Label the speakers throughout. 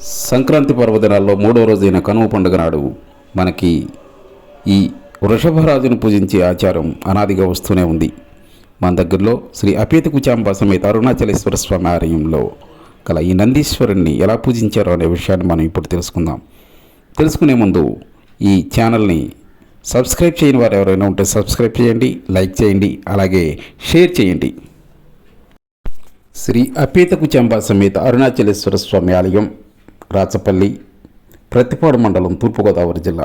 Speaker 1: సంక్రాంతి పర్వదినాల్లో మూడవ రోజైన కనుమ పండుగ నాడు మనకి ఈ వృషభరాజును పూజించే ఆచారం అనాదిగా వస్తూనే ఉంది. మన దగ్గరలో శ్రీ అపేత కుచాంబ సమేత అరుణాచలేశ్వర స్వామి ఆలయంలో గల ఈ నందీశ్వరుణ్ణి ఎలా పూజించారో అనే విషయాన్ని మనం ఇప్పుడు తెలుసుకుందాం. తెలుసుకునే ముందు ఈ ఛానల్ని సబ్స్క్రైబ్ చేయని వారు ఎవరైనా ఉంటే సబ్స్క్రైబ్ చేయండి లైక్ చేయండి అలాగే షేర్ చేయండి. శ్రీ అపేతకు చంబా సమేత అరుణాచలేశ్వర స్వామి ఆలయం రాచపల్లి ప్రతిపాడు మండలం తూర్పుగోదావరి జిల్లా.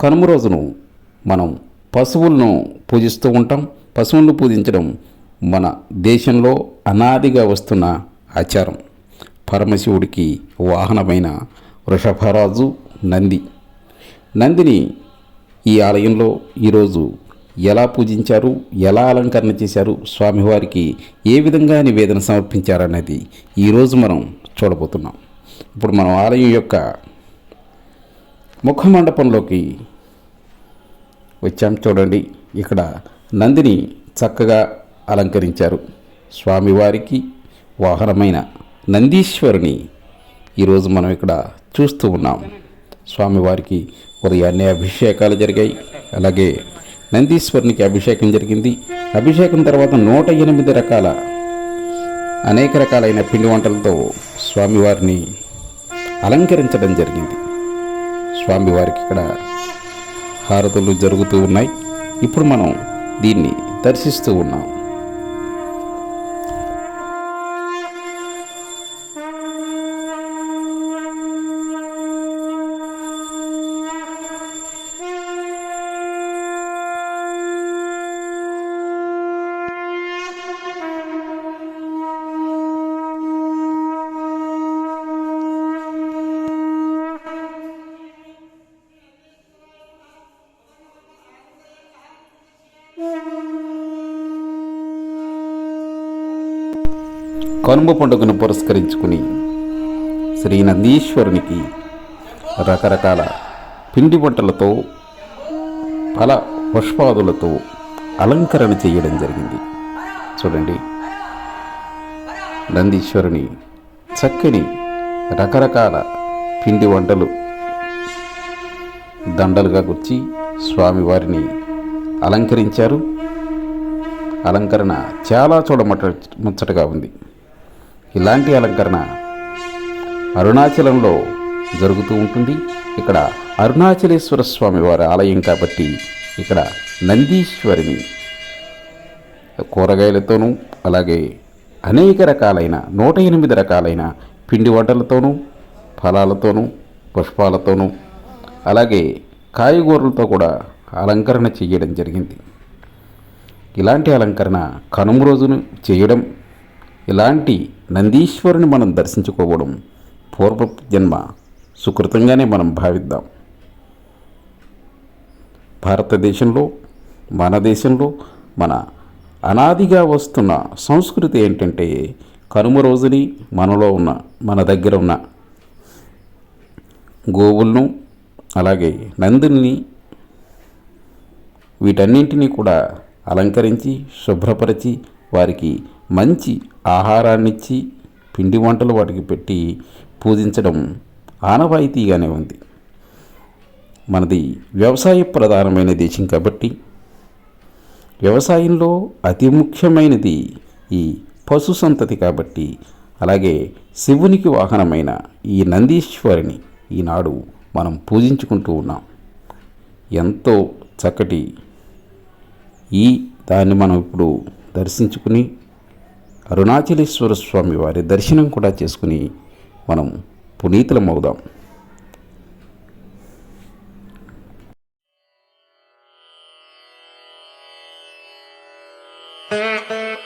Speaker 1: కనుమ రోజును మనం పశువులను పూజిస్తూ ఉంటాం. పశువులను పూజించడం మన దేశంలో అనాదిగా వస్తున్న ఆచారం. పరమశివుడికి వాహనమైన వృషభరాజు నంది. నందిని ఈ ఆలయంలో ఈరోజు ఎలా పూజించారు? ఎలా అలంకరణ చేశారు? స్వామివారికి ఏ విధంగా నివేదన సమర్పించారనేది ఈరోజు మనం చూడబోతున్నాం. ఇప్పుడు మనం ఆలయం యొక్క ముఖ మండపంలోకి వచ్చాం. చూడండి ఇక్కడ నందిని చక్కగా అలంకరించారు. స్వామివారికి వాహనమైన నందీశ్వరుని ఈరోజు మనం ఇక్కడ చూస్తూ ఉన్నాం. స్వామివారికి ఉదయాన్నే అభిషేకాలు జరిగాయి. అలాగే నందీశ్వరునికి అభిషేకం జరిగింది. అభిషేకం తర్వాత నూట ఎనిమిది రకాల అనేక రకాలైన పిండి వంటలతో స్వామివారిని అలంకరించడం జరిగింది. స్వామివారికి ఇక్కడ హారతులు జరుగుతూ ఉన్నాయి. ఇప్పుడు మనం దీన్ని దర్శిస్తూ ఉన్నాం. కనుమ పండుగను పురస్కరించుకుని శ్రీ నందీశ్వరునికి రకరకాల పిండి వంటలతో ఫల పుష్పాదులతో అలంకరణ చేయడం జరిగింది. చూడండి. నందీశ్వరుని చక్కని రకరకాల పిండి వంటలు దండలుగా గుర్చి స్వామివారిని అలంకరించారు. అలంకరణ చాలా చూడమట ముచ్చటగా ఉంది. ఇలాంటి అలంకరణ అరుణాచలంలో జరుగుతూ ఉంటుంది. ఇక్కడ అరుణాచలేశ్వర స్వామి వారి ఆలయం కాబట్టి ఇక్కడ నందీశ్వరిని కూరగాయలతోనూ అలాగే అనేక రకాలైన నూట ఎనిమిది రకాలైన పిండి వంటలతోనూ ఫలాలతోనూ పుష్పాలతోనూ అలాగే కాయగూరలతో కూడా అలంకరణ చేయడం జరిగింది. ఇలాంటి అలంకరణ కనుమ రోజును చేయడం ఇలాంటి నందీశ్వరుని మనం దర్శించుకోవడం పూర్వ జన్మ సుకృతంగానే మనం భావిద్దాం. భారతదేశంలో మన దేశంలో మన అనాదిగా వస్తున్న సంస్కృతి ఏంటంటే కనుమ రోజుని మనలో ఉన్న మన దగ్గర ఉన్న గోవులను అలాగే నందిని వీటన్నింటినీ కూడా అలంకరించి శుభ్రపరిచి వారికి మంచి ఆహారాన్నిచ్చి పిండి వంటలు వాటికి పెట్టి పూజించడం ఆనవాయితీగానే ఉంది. మనది వ్యవసాయ ప్రధానమైన దేశం కాబట్టి వ్యవసాయంలో అతి ముఖ్యమైనది ఈ పశు సంతతి కాబట్టి అలాగే శివునికి వాహనమైన ఈ నందీశ్వరిని ఈనాడు మనం పూజించుకుంటూ ఉన్నాం. ఎంతో చక్కటి ఈ దాన్ని మనం ఇప్పుడు దర్శించుకుని అరుణాచలేశ్వర స్వామి వారి దర్శనం కూడా చేసుకుని మనం పునీతులమవుదాం. Thank